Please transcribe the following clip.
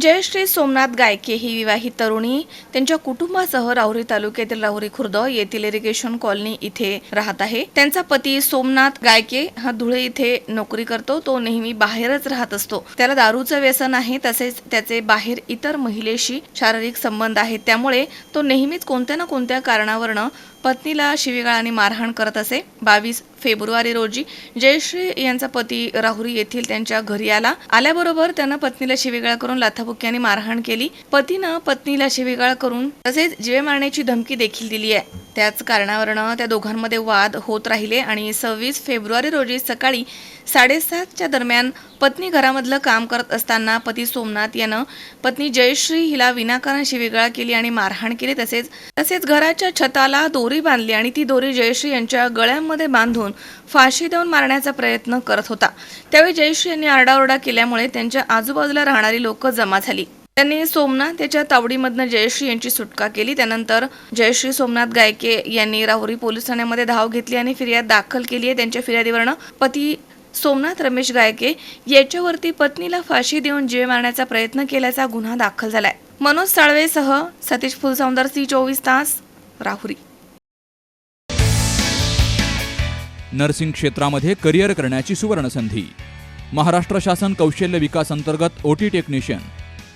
जयश्री सोमनाथ गायके ही विवाहित तरुणी. त्यांच्या कुटुंबासह राहुरी तालुक्यातील राहुरी खुर्द येथील इरिगेशन कॉलनी इथे राहत आहे. त्यांचा पती सोमनाथ गायके हा धुळे इथे नोकरी करतो. तो नेहमी बाहेरच राहत असतो. त्याला दारूचं व्यसन आहे. तसेच त्याचे बाहेर इतर महिलेशी शारीरिक संबंध आहेत त्यामुळे तो नेहमीच कोणत्या ना कोणत्या कारणावरनं पत्नीला शिवीगाळाने मारहाण करत असे. बावीस फेब्रुवारी रोजी जयश्री यांचा पती राहुरी येथील त्यांच्या घरी आला. आल्याबरोबर त्यानं पत्नीला शिवीगाळ करून लाथाबुक्क्याने मारहाण केली. पतीनं पत्नीला शिवीगाळ करून तसेच जीवे मारण्याची धमकी देखील दिली आहे. त्याच कारणावरनं त्या दोघांमध्ये वाद होत राहिले आणि सव्वीस फेब्रुवारी रोजी सकाळी साडेसातच्या दरम्यान पत्नी घरामधलं काम करत असताना पती सोमनाथ यानं पत्नी जयश्री हिला विनाकारण शिवीगाळ केली आणि मारहाण केली. तसेच तसेच घराच्या छताला दोरी बांधली आणि ती दोरी जयश्री यांच्या गळ्यामध्ये बांधून फाशी देऊन मारण्याचा प्रयत्न करत होता. त्यावेळी जयश्री यांनी आरडाओरडा केल्यामुळे त्यांच्या आजूबाजूला राहणारी लोक जमा झाली. त्यांनी सोमनाथ त्याच्या तावडीमधनं जयश्री यांची सुटका केली. त्यानंतर जयश्री सोमनाथ गायके यांनी राहुरी पोलीस ठाण्यामध्ये धाव घेतली आणि फिर्याद दाखल केली आहे. त्यांच्या फिर्यादीवरनं पती सोमनाथ रमेश गायके याच्यावरती पत्नीला फाशी देऊन जीव मारण्याचा प्रयत्न केल्याचा गुन्हा दाखल झालाय. मनोज साळवेसह सतीश फुलसौंदर सी चोवीस तास राहुरी. नर्सिंग क्षेत्रामध्ये करिअर करण्याची सुवर्णसंधी. महाराष्ट्र शासन कौशल्य विकास अंतर्गत OT technician